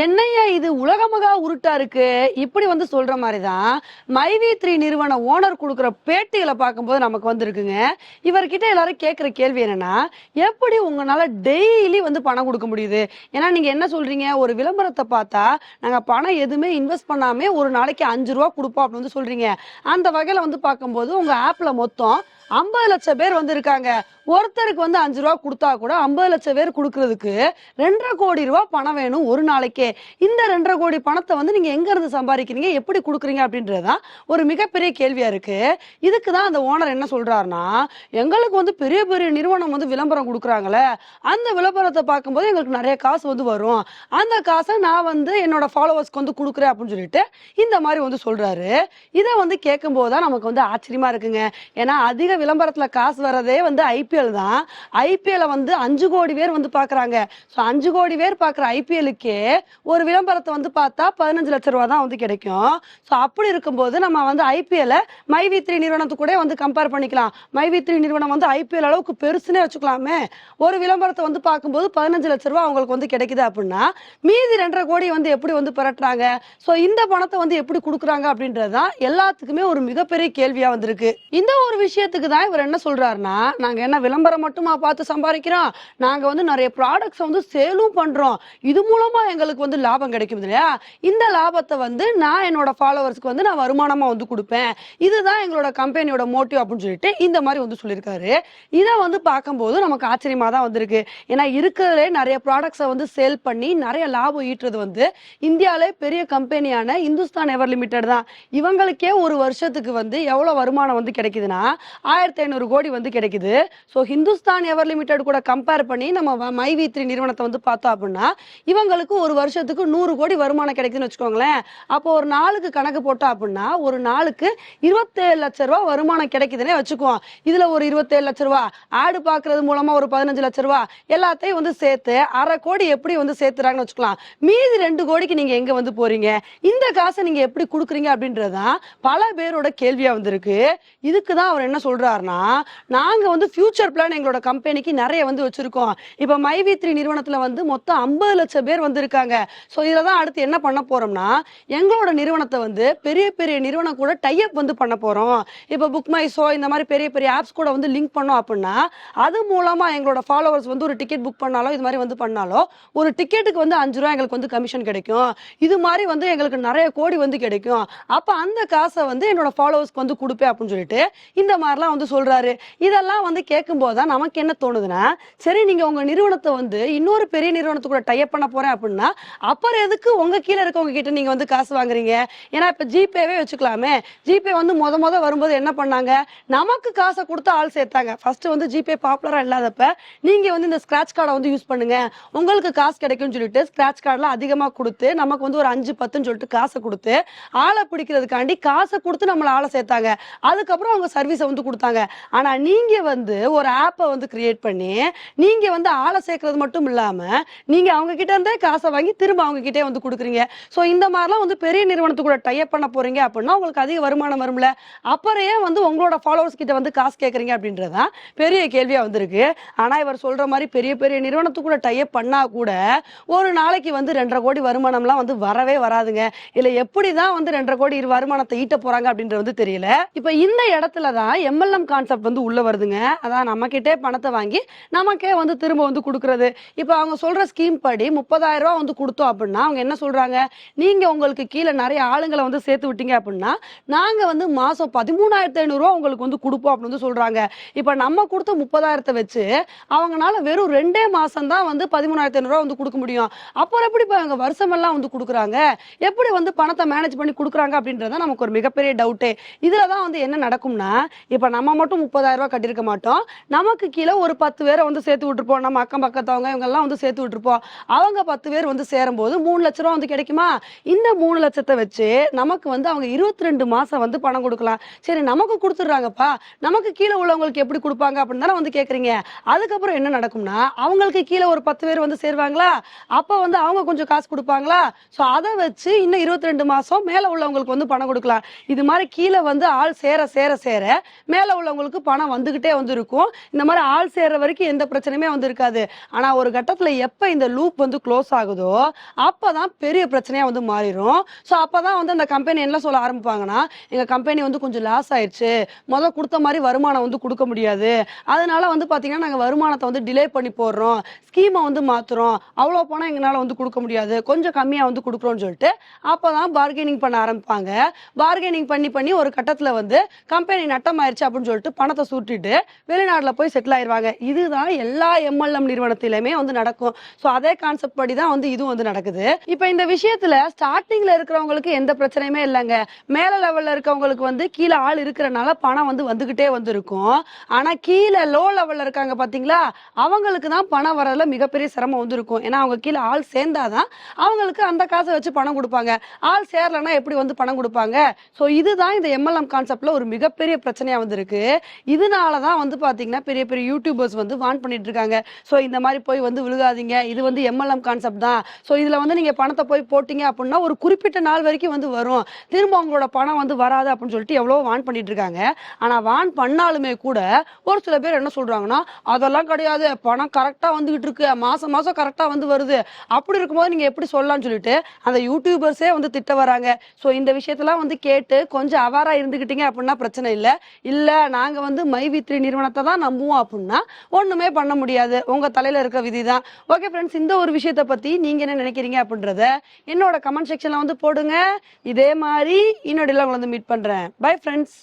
என்னையா இது உலகமுகா உருட்டா இருக்கு இப்படி வந்து சொல்ற மாதிரி தான் மைவி த்ரீ நிறுவன ஓனர் கொடுக்குற பேட்டிகளை பார்க்கும்போது நமக்கு வந்துருக்குங்க. இவர்கிட்ட எல்லாரும் கேட்குற கேள்வி என்னன்னா எப்படி உங்களால டெய்லி வந்து பணம் கொடுக்க முடியுது? ஏன்னா நீங்க என்ன சொல்றீங்க? ஒரு விளம்பரத்தை பார்த்தா நாங்க பணம் எதுவுமே இன்வெஸ்ட் பண்ணாமே ஒரு நாளைக்கு அஞ்சு ரூபா கொடுப்போம் அப்படின்னு வந்து சொல்றீங்க. அந்த வகையில வந்து பார்க்கும்போது உங்க ஆப்ல மொத்தம் ஐம்பது லட்சம் பேர் வந்து இருக்காங்க ஒருத்தருக்கு வந்து அஞ்சு ரூபா கொடுத்தா கூட ஐம்பது லட்சம் பேர் கொடுக்கறதுக்கு ரெண்டரை கோடி ரூபா பணம் வேணும் ஒரு நாளைக்கே. இந்த ரெண்டரை கோடி பணத்தை வந்து நீங்க எங்க இருந்து சம்பாதிக்கிறீங்க? எப்படி கொடுக்குறீங்க? அப்படின்றதுதான் ஒரு மிகப்பெரிய கேள்வியா இருக்கு. இதுக்கு தான் அந்த ஓனர் என்ன சொல்றாருன்னா எங்களுக்கு வந்து பெரிய பெரிய நிறுவனம் வந்து விளம்பரம் கொடுக்குறாங்களே அந்த விளம்பரத்தை பார்க்கும்போது எங்களுக்கு நிறைய காசு வந்து வரும். அந்த காசை நான் வந்து என்னோட ஃபாலோவர்ஸ்க்கு வந்து கொடுக்குறேன் அப்படின்னு சொல்லிட்டு இந்த மாதிரி வந்து சொல்றாரு. இதை வந்து கேட்கும்போது தான் நமக்கு வந்து ஆச்சரியமா இருக்குங்க. ஏன்னா அதிக விளம்பரத்துல காசு வர்றதே வந்து ஐபிஎல் தான். ஐபிஎல்ல வந்து அஞ்சு கோடி பேர் வந்து பாக்குறாங்க. ஸோ அஞ்சு கோடி பேர் பாக்குற ஐபிஎலுக்கே ஒரு விளம்பரத்தை வந்து பார்த்தா பதினஞ்சு லட்ச ரூபா தான் வந்து கிடைக்கும். ஸோ அப்படி இருக்கும்போது நம்ம வந்து ஐபிஎல்ல மைவி த்ரீ நிறுவனத்து கூட வந்து கம்பேர் பண்ணிக்கலாம். மைவி த்ரீ நிறுவனம் வந்து ஐபிஎல் அளவுக்கு பெருசுன்னே வச்சுக்கலாமே. ஒரு விளம்பரத்தை வந்து பார்க்கும்போது பதினஞ்சு லட்ச ரூபா அவங்களுக்கு வந்து கிடைக்குது அப்படின்னா மீதி ரெண்டரை கோடி வந்து எப்படி வந்து பெறட்டுறாங்க ஸோ இந்த பணத்தை வந்து எப்படி கொடுக்குறாங்க அப்படின்றது தான் எல்லாத்துக்குமே ஒரு மிகப்பெரிய கேள்வியா வந்திருக்கு. இந்த ஒரு விஷயத்துக்கு தான் இவர் என்ன சொல்றாருன்னா நாங்க என்ன விளம்பரம் மட்டுமா பார்த்து சம்பாதிக்கிறோம்? நாங்க வந்து நிறைய ப்ராடக்ட்ஸ் வந்து சேலும் பண்றோம். இது மூலமா எங்களுக்கு வந்து லாபம் கிடைக்கும் இல்லையா? இந்த லாபத்தை வந்து நான் என்னோட ஃபாலோவர்ஸ்க்கு வந்து நான் வருமானமா வந்து கொடுப்பேன். இதுதான் எங்களோட கம்பெனியோட மோட்டிவ் அப்படின்னு சொல்லிட்டு இந்த மாதிரி வந்து சொல்லியிருக்காரு. இதை வந்து பார்க்கும்போது நமக்கு ஆச்சரியமா தான் வந்திருக்கு. ஏன்னா இருக்கிறதுலே நிறைய ப்ராடக்ட்ஸை வந்து சேல் பண்ணி நிறைய லாபம் ஈட்டுறது வந்து இந்தியாவிலே பெரிய கம்பெனியான இந்துஸ்தான் எவர் லிமிடெட் தான். இவங்களுக்கே ஒரு வருஷத்துக்கு வந்து எவ்வளவு வருமானம் வந்து கிடைக்குதுன்னா ஆயிரத்தி ஐநூறு கோடி வந்து கிடைக்குது. ஸோ ஹிந்துஸ்தான் எவர் லிமிடெட் கூட கம்பேர் பண்ணி நம்ம மைவி த்ரீ நிறுவனத்தை வந்து பார்த்தோம் அப்படின்னா இவங்களுக்கு ஒரு வருஷத்துக்கு நூறு கோடி வருமானம் கிடைக்குதுன்னு வச்சுக்கோங்களேன். அப்போ ஒரு நாளுக்கு கணக்கு போட்டோம் அப்படின்னா ஒரு நாளுக்கு இருபத்தேழு லட்ச ரூபா வருமானம் கிடைக்குதுன்னே வச்சுக்குவோம். இதுல ஒரு இருபத்தேழு லட்ச ரூபா ஆடு பாக்குறது மூலமா ஒரு பதினஞ்சு லட்ச ரூபா எல்லாத்தையும் வந்து சேர்த்து அரை கோடி எப்படி வந்து சேர்த்துறாங்கன்னு வச்சுக்கலாம். மீதி ரெண்டு கோடிக்கு நீங்க எங்க வந்து போறீங்க? இந்த காசை நீங்க எப்படி கொடுக்குறீங்க அப்படின்றதான் பல பேரோட கேள்வியா வந்திருக்கு. இதுக்கு தான் அவர் என்ன சொல்றாருன்னா நாங்க வந்து ஃபியூச்சர் பிளான் எங்களோட கம்பெனிக்கு நிறைய வந்து வச்சிருக்கோம். இப்ப மைவி த்ரீ நிறுவனத்துல வந்து மொத்தம் ஐம்பது லட்சம் பேர் வந்து இருக்காங்க ஸோ இதில் தான் அடுத்து என்ன பண்ண போறோம்னா எங்களோட நிறுவனத்தை வந்து பெரிய பெரிய நிறுவனம் கூட டைப் வந்து பண்ண போறோம். இப்போ புக் மை ஷோ இந்த மாதிரி பெரிய பெரிய ஆப்ஸ் கூட வந்து லிங்க் பண்ணோம் அப்படின்னா அது மூலமா எங்களோட ஃபாலோவர்ஸ் வந்து ஒரு டிக்கெட் புக் பண்ணாலோ இது மாதிரி வந்து பண்ணாலோ ஒரு டிக்கெட்டுக்கு வந்து அஞ்சு ரூபா எங்களுக்கு வந்து கமிஷன் கிடைக்கும். இது மாதிரி வந்து எங்களுக்கு நிறைய கோடி வந்து கிடைக்கும். அப்ப அந்த காசை வந்து என்னோட ஃபாலோவர்ஸ்க்கு வந்து கொடுப்பேன் அப்படின்னு சொல்லிட்டு இந்த மாதிரிலாம் வந்து சொல்றாரு. இதெல்லாம் வந்து கேட்கும்போது தான் நமக்கு என்ன தோணுதுன்னா சரி நீங்க உங்க நிறுவனத்தை வந்து இன்னொரு பெரிய நிறுவனத்து கூட டைப் பண்ண போறேன் அப்படின்னா அப்புறம் எதுக்கு உங்க கீழே இருக்கவங்க கிட்ட நீங்க வந்து காசு வாங்குறீங்க? ஏன்னா இப்ப ஜிபேவே வச்சுக்கலாமே. ஜிபே வந்து முத முத வரும்போது என்ன பண்ணாங்க? நமக்கு காசை கொடுத்து ஆள் சேர்த்தாங்க. ஃபர்ஸ்ட் வந்து ஜிபே பாப்புலரா இல்லாதப்ப நீங்க வந்து இந்த ஸ்க்ராட்ச் கார்டை வந்து யூஸ் பண்ணுங்க. உங்களுக்கு காசு கிடைக்கும்னு சொல்லிட்டு ஸ்கிராட்ச் கார்டெலாம் அதிகமா கொடுத்து நமக்கு வந்து ஒரு அஞ்சு பத்துன்னு சொல்லிட்டு காசை கொடுத்து ஆளை பிடிக்கிறதுக்காண்டி காசை கொடுத்து நம்மளை ஆளை சேர்த்தாங்க. அதுக்கப்புறம் அவங்க சர்வீஸை வந்து கொடுத்தாங்க. ஆனா நீங்க வந்து ஒரு ஆப்பை வந்து கிரியேட் பண்ணி நீங்க வந்து ஆளை சேர்க்கறது மட்டும் இல்லாம நீங்க அவங்க கிட்ட இருந்தே காசை வாங்கி திரும்ப அவங்க கிட்டே வந்து கொடுக்குறீங்க. ஸோ இந்த மாதிரிலாம் வந்து பெரிய நிறுவனத்து கூட டைப் பண்ண போறீங்க அப்படின்னா உங்களுக்கு அதிக வருமானம் வரும்ல. அப்புறம் வந்து உங்களோட ஃபாலோவர்ஸ் கிட்ட வந்து காசு கேட்குறீங்க அப்படின்றதான் பெரிய கேள்வியா வந்திருக்கு. ஆனா இவர் சொல்ற மாதிரி பெரிய பெரிய நிறுவனத்து கூட டைப் பண்ணா கூட ஒரு நாளைக்கு வந்து ரெண்டரை கோடி வருமானம்லாம் வந்து வரவே வராதுங்க. இல்ல எப்படிதான் வந்து ரெண்டரை கோடி இரு வருமானத்தை ஈட்ட போறாங்க அப்படின்றது வந்து தெரியல. இப்ப இந்த இடத்துல தான் எம்எல்எம் கான்செப்ட் வந்து உள்ள வருதுங்க. அதான் நம்ம கிட்டே பணத்தை வாங்கி நமக்கே வந்து திரும்ப வந்து கொடுக்கறது. இப்போ அவங்க சொல்ற ஸ்கீம் படி முப்பதாயிரம் ரூபா வந்து கொடுத்தோம் அப்படின்னா அவங்க என்ன சொல்றாங்க? நீங்க உங்களுக்கு கீழே நிறைய ஆளுங்களை வந்து சேர்த்து விட்டீங்க அப்படின்னா நாங்க வந்து மாசம் பதிமூணாயிரத்தி ஐநூறுரூவா உங்களுக்கு வந்து கொடுப்போம் அப்படின்னு வந்து சொல்றாங்க. இப்போ நம்ம கொடுத்த முப்பதாயிரத்தை வச்சு அவங்களால வெறும் ரெண்டே மாசம் தான் வந்து பதிமூணாயிரத்தி ஐநூறுரூவா வந்து கொடுக்க முடியும். அப்புறம் எப்படி இப்போ அவங்க வருஷமெல்லாம் வந்து கொடுக்குறாங்க? எப்படி வந்து பணத்தை மேனேஜ் பண்ணி கொடுக்குறாங்க அப்படின்றது தான் நமக்கு ஒரு மிகப்பெரிய டவுட்டு இதில் தான் வந்து என்ன நடக்கும்னா இப்போ நம்ம நம்ம மட்டும் முப்பதாயிரம் ரூபாய் கட்டியிருக்க மாட்டோம். நமக்கு கீழே ஒரு பத்து பேரை வந்து சேர்த்து விட்டுருப்போம். நம்ம அக்கம் பக்கத்தவங்க இவங்க எல்லாம் வந்து சேர்த்து விட்டுருப்போம். அவங்க பத்து பேர் வந்து சேரும்போது மூணு லட்ச ரூபா வந்து கிடைக்குமா? இந்த மூணு லட்சத்தை வச்சு நமக்கு வந்து அவங்க இருபத்தி ரெண்டு மாசம் வந்து பணம் கொடுக்கலாம். சரி நமக்கு கொடுத்துட்றாங்கப்பா. நமக்கு கீழே உள்ளவங்களுக்கு எப்படி கொடுப்பாங்க அப்படின்னு தானே வந்து கேட்குறீங்க அதுக்கப்புறம் என்ன நடக்கும்னா அவங்களுக்கு கீழே ஒரு பத்து பேர் வந்து சேருவாங்களா? அப்போ வந்து அவங்க கொஞ்சம் காசு கொடுப்பாங்களா? ஸோ அதை வச்சு இன்னும் இருபத்தி ரெண்டு மாதம் மேலே உள்ளவங்களுக்கு வந்து பணம் கொடுக்கலாம். இது மாதிரி கீழே வந்து ஆள் சேர சேர சேர மேல லோல உள்ளவங்களுக்கு பணம் வந்துக்கிட்டே வந்து இருக்கும் இந்த மாதிரி ஆள் சேர்ற வரைக்கும் எந்த பிரச்சனையுமே வந்து இருக்காது ஆனால் ஒரு கட்டத்தில் எப்போ இந்த லூப் வந்து க்ளோஸ் ஆகுதோ அப்போ தான் பெரிய பிரச்சனையாக வந்து மாறிடும் ஸோ அப்போ தான் வந்து அந்த கம்பெனி என்ன சொல்ல ஆரம்பிப்பாங்கன்னா எங்கள் கம்பெனி வந்து கொஞ்சம் லாஸ் ஆயிடுச்சு. முதல் கொடுத்த மாதிரி வருமானம் வந்து கொடுக்க முடியாது. அதனால வந்து பார்த்தீங்கன்னா நாங்கள் வருமானத்தை வந்து டிலே பண்ணி போடுறோம். ஸ்கீமை வந்து மாற்றுறோம் அவ்வளோ பணம் எங்களால் வந்து கொடுக்க முடியாது. கொஞ்சம் கம்மியாக வந்து கொடுக்குறோன்னு சொல்லிட்டு அப்பதான் பார்கெனிங் பண்ண ஆரம்பிப்பாங்க. பார்கெனிங் பண்ணி பண்ணி ஒரு கட்டத்தில் வந்து கம்பெனி நட்டமாயிருச்சு அப்படின்னு அப்படின்னு சொல்லிட்டு பணத்தை சுட்டிட்டு வெளிநாட்டில் போய் செட்டில் ஆயிடுவாங்க இதுதான் எல்லா எம்எல்எம் நிறுவனத்திலுமே வந்து நடக்கும். ஸோ அதே கான்செப்ட் படி தான் வந்து இதுவும் வந்து நடக்குது. இப்போ இந்த விஷயத்துல ஸ்டார்டிங்ல இருக்கிறவங்களுக்கு எந்த பிரச்சனையுமே இல்லைங்க. மேல லெவல்ல இருக்கவங்களுக்கு வந்து கீழே ஆள் இருக்கிறனால பணம் வந்து வந்துகிட்டே வந்து இருக்கும் ஆனா கீழே லோ லெவல்ல இருக்காங்க பாத்தீங்களா? அவங்களுக்கு தான் பணம் வரதுல மிகப்பெரிய சிரமம் வந்து இருக்கும் ஏன்னா அவங்க கீழே ஆள் சேர்ந்தாதான் அவங்களுக்கு அந்த காசை வச்சு பணம் கொடுப்பாங்க. ஆள் சேரலன்னா எப்படி வந்து பணம் கொடுப்பாங்க? ஸோ இதுதான் இந்த எம்எல்எம் கான்செப்ட்ல ஒரு மிகப்பெரிய பிரச்சனையா வந்து இருக்கு. இதனால தான் வந்து பார்த்தீங்கன்னா பெரிய பெரிய யூடியூபர்ஸ் வந்து வான் பண்ணிட்டு இருக்காங்க. ஸோ இந்த மாதிரி போய் வந்து விழுகாதீங்க. இது வந்து எம்எல்எம் கான்செப்ட் தான். ஸோ இதில் வந்து நீங்கள் பணத்தை போய் போட்டீங்க அப்படின்னா ஒரு குறிப்பிட்ட நாள் வரைக்கும் வந்து வரும். திரும்ப உங்களோட பணம் வந்து வராது அப்படின்னு சொல்லிட்டு எவ்வளோ வான் பண்ணிட்டு இருக்காங்க. ஆனால் வான் பண்ணாலுமே கூட ஒரு சில பேர் என்ன சொல்கிறாங்கன்னா அதெல்லாம் கிடையாது. பணம் கரெக்டாக வந்துகிட்டு இருக்கு. மாதம் மாதம் கரெக்டாக வந்து வருது. அப்படி இருக்கும்போது நீங்கள் எப்படி சொல்லலாம்னு சொல்லிட்டு அந்த யூடியூபர்ஸே வந்து திட்ட வராங்க. ஸோ இந்த விஷயத்தெல்லாம் வந்து கேட்டு கொஞ்சம் அவாராக இருந்துக்கிட்டீங்க அப்படின்னா பிரச்சனை இல்லை. இல்லை நாங்க வந்து மைவித்ரி நிறுவனத்தை தான் நம்புவோம் அப்படின்னா ஒண்ணுமே பண்ண முடியாது. உங்க தலையில இருக்க விதி தான் ஓகே ஃப்ரெண்ட்ஸ் இந்த ஒரு விஷயத்தை பத்தி நீங்க என்ன நினைக்கிறீங்க அப்படின்றத என்னோட கமெண்ட் செக்ஷன்ல வந்து போடுங்க. இதே மாதிரி இன்னொடையில் உங்களை வந்து மீட் பண்றேன். Bye friends